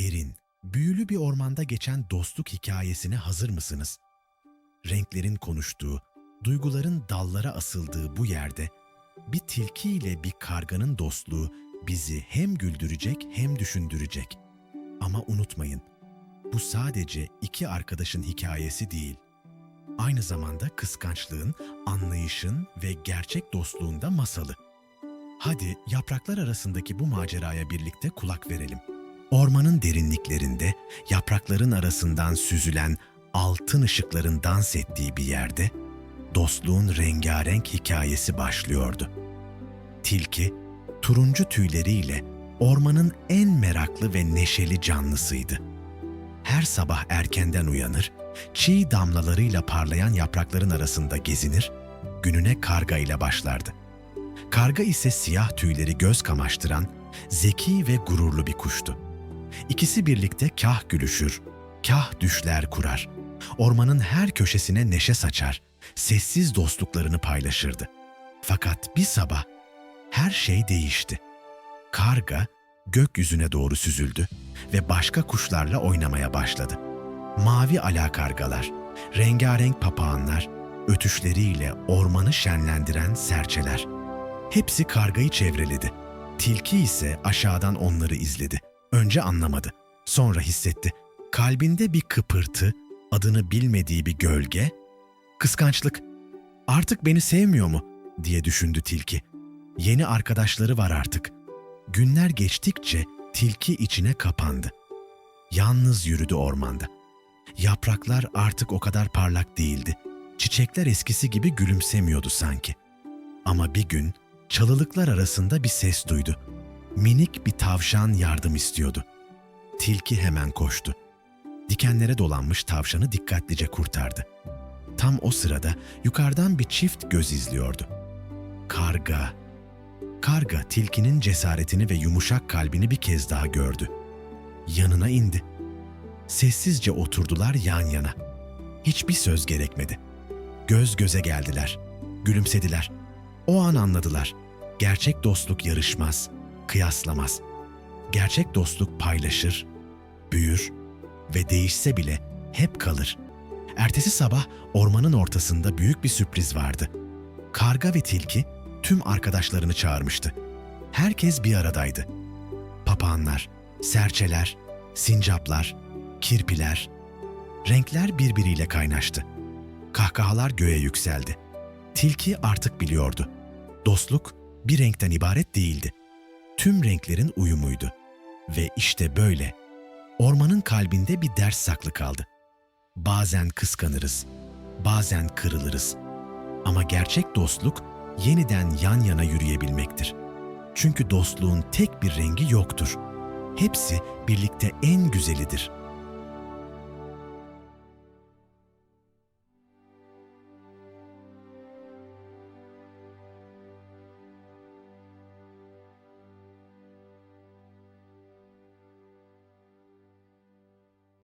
derin, büyülü bir ormanda geçen dostluk hikayesine hazır mısınız? Renklerin konuştuğu, duyguların dallara asıldığı bu yerde bir tilki ile bir karganın dostluğu bizi hem güldürecek hem düşündürecek. Ama unutmayın, bu sadece iki arkadaşın hikayesi değil. Aynı zamanda kıskançlığın, anlayışın ve gerçek dostluğun da masalı. Hadi yapraklar arasındaki bu maceraya birlikte kulak verelim. Ormanın derinliklerinde, yaprakların arasından süzülen altın ışıkların dans ettiği bir yerde, dostluğun rengarenk hikayesi başlıyordu. Tilki, turuncu tüyleriyle ormanın en meraklı ve neşeli canlısıydı. Her sabah erkenden uyanır, çiğ damlalarıyla parlayan yaprakların arasında gezinir, gününe karga ile başlardı. Karga ise siyah tüyleri göz kamaştıran, zeki ve gururlu bir kuştu. İkisi birlikte kah gülüşür, kah düşler kurar. Ormanın her köşesine neşe saçar, sessiz dostluklarını paylaşırdı. Fakat bir sabah her şey değişti. Karga gökyüzüne doğru süzüldü ve başka kuşlarla oynamaya başladı. Mavi alakargalar, rengarenk papağanlar, ötüşleriyle ormanı şenlendiren serçeler. Hepsi kargayı çevreledi. Tilki ise aşağıdan onları izledi. Önce anlamadı, sonra hissetti. Kalbinde bir kıpırtı, adını bilmediği bir gölge, kıskançlık. Artık beni sevmiyor mu diye düşündü tilki. Yeni arkadaşları var artık. Günler geçtikçe tilki içine kapandı. Yalnız yürüdü ormanda. Yapraklar artık o kadar parlak değildi. Çiçekler eskisi gibi gülümsemiyordu sanki. Ama bir gün çalılıklar arasında bir ses duydu. Minik bir tavşan yardım istiyordu. Tilki hemen koştu. Dikenlere dolanmış tavşanı dikkatlice kurtardı. Tam o sırada yukarıdan bir çift göz izliyordu. Karga. Karga tilkinin cesaretini ve yumuşak kalbini bir kez daha gördü. Yanına indi. Sessizce oturdular yan yana. Hiçbir söz gerekmedi. Göz göze geldiler. Gülümsediler. O an anladılar. Gerçek dostluk yarışmaz, kıyaslamaz. Gerçek dostluk paylaşır, büyür ve değişse bile hep kalır. Ertesi sabah ormanın ortasında büyük bir sürpriz vardı. Karga ve tilki tüm arkadaşlarını çağırmıştı. Herkes bir aradaydı. Papağanlar, serçeler, sincaplar, kirpiler, renkler birbiriyle kaynaştı. Kahkahalar göğe yükseldi. Tilki artık biliyordu. Dostluk bir renkten ibaret değildi. Tüm renklerin uyumuydu. Ve işte böyle. Ormanın kalbinde bir ders saklı kaldı. Bazen kıskanırız, bazen kırılırız. Ama gerçek dostluk yeniden yan yana yürüyebilmektir. Çünkü dostluğun tek bir rengi yoktur. Hepsi birlikte en güzelidir.''